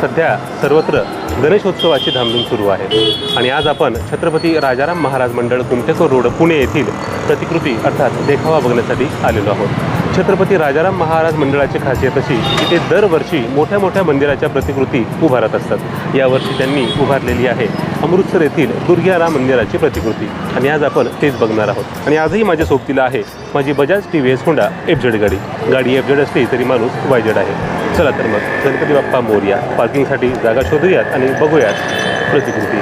सध्या सर्वत्र गणेशोत्सवाची धामधूम सुरू आहे. आणि आज आपण छत्रपती राजाराम महाराज मंडळ कुमठेकर रोड पुणे येथील प्रतिकृती अर्थात देखावा बघण्यासाठी आलेलो आहोत. छत्रपती राजाराम महाराज मंडळाची खासियत अशी की ते दरवर्षी मोठ्या मोठ्या मंदिराच्या प्रतिकृती उभारत असतात. यावर्षी त्यांनी उभारलेली आहे अमृतसर येथील दुर्ग्याराम मंदिराची प्रतिकृती. आणि आज आपण तेच बघणार आहोत. आणि आजही माझ्या सोबतीला आहे माझी Bajaj T V S Honda F Z गाडी. गाडी एफ जेड असली तरी माणूस वायजेड आहे. चला तर मग गणपती बाप्पा मोर्या. पार्किंगसाठी जागा शोधूयात आणि बघूयात प्रतिकृती.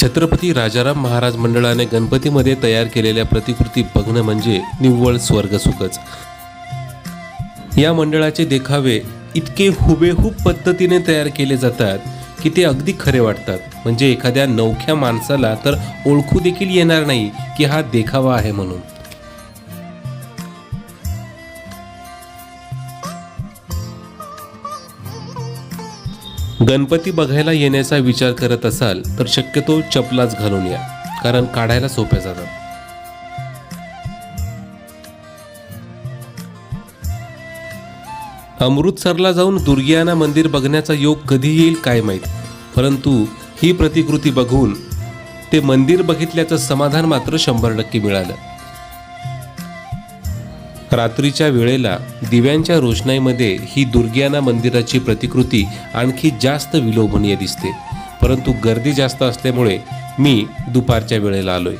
छत्रपती राजाराम महाराज मंडळाने गणपतीमध्ये तयार केलेल्या प्रतिकृती बघणं म्हणजे निव्वळ स्वर्गसुखच. या मंडळाचे देखावे इतके हुबेहूब पद्धतीने तयार केले जातात की ते अगदी खरे वाटतात. म्हणजे एखाद्या नवख्या माणसाला तर ओळखू देखील येणार नाही की हा देखावा आहे म्हणून. गणपती बघायला येण्याचा विचार करत असाल तर शक्यतो चपलाच घालून या कारण काढायला सोप्या जातात. अमृतसरला जाऊन दुर्गियाना मंदिर बघण्याचा योग कधी येईल काय माहीत परंतु ही प्रतिकृती बघून ते मंदिर बघितल्याचं समाधान मात्र शंभर टक्के मिळालं. रात्रीच्या वेळेला दिव्यांच्या रोषणाईमध्ये ही दुर्गियाना मंदिराची प्रतिकृती आणखी जास्त विलोभनीय दिसते. परंतु गर्दी जास्त असल्यामुळे मी दुपारच्या वेळेला आलोय.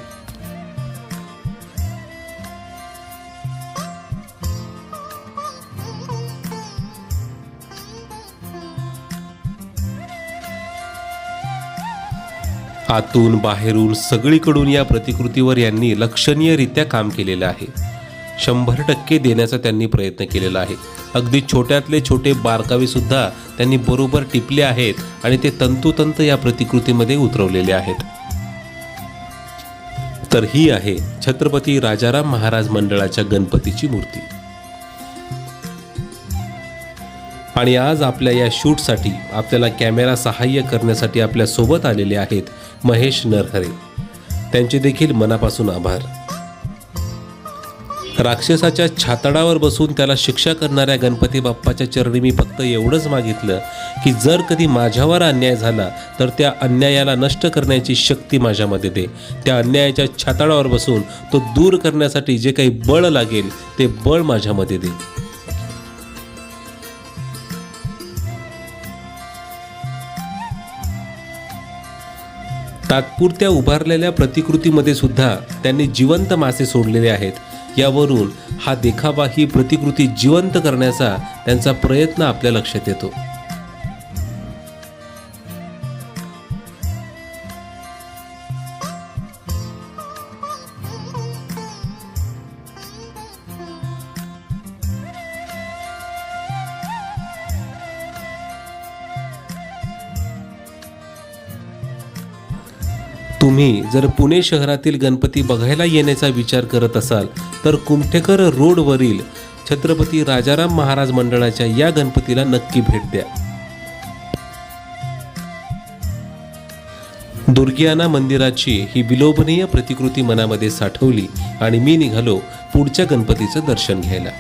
आतून बाहेरून सगळीकडून या प्रतिकृतीवर यांनी लक्षणीयरित्या काम केलेलं आहे. शंभर टक्के देण्याचा त्यांनी प्रयत्न केलेला आहे. अगदी छोट्यातले छोटे बारकावे सुद्धा त्यांनी बरोबर टिपले आहेत आणि ते तंतोतंत या प्रतिकृतीमध्ये उतरवलेले आहेत. तर ही आहे छत्रपती राजाराम महाराज मंडळाच्या गणपतीची मूर्ती. आणि आज आपल्या या शूटसाठी आपल्याला कॅमेरा सहाय्य करण्यासाठी आपल्यासोबत आलेले आहेत महेश नरहरे. त्यांचे देखील मनापासून आभार. राक्षसाच्या छातडावर बसून त्याला शिक्षा करणाऱ्या गणपती बाप्पाच्या चरणी मी फक्त एवढंच मागितलं की जर कधी माझ्यावर अन्याय झाला तर त्या अन्यायाला नष्ट करण्याची शक्ती माझ्यामध्ये दे. त्या अन्यायाच्या छाताडावर बसून तो दूर करण्यासाठी जे काही बळ लागेल ते बळ माझ्यामध्ये दे. तात्पुरत्या उभारलेल्या प्रतिकृतीमध्ये सुद्धा त्यांनी जिवंत मासे सोडलेले आहेत. यावरून हा देखावा ही प्रतिकृती जिवंत करण्याचा त्यांचा प्रयत्न आपल्या लक्षात येतो. तुम्ही जर पुणे शहरातील गणपती बघायला येण्याचा विचार करत असाल तर कुमठेकर रोडवरील छत्रपती राजाराम महाराज मंडळाच्या या गणपतीला नक्की भेट द्या. दुर्गियाना मंदिराची ही विलोभनीय प्रतिकृती मनामध्ये साठवली आणि मी निघालो पुढच्या गणपतीचं दर्शन घ्यायला.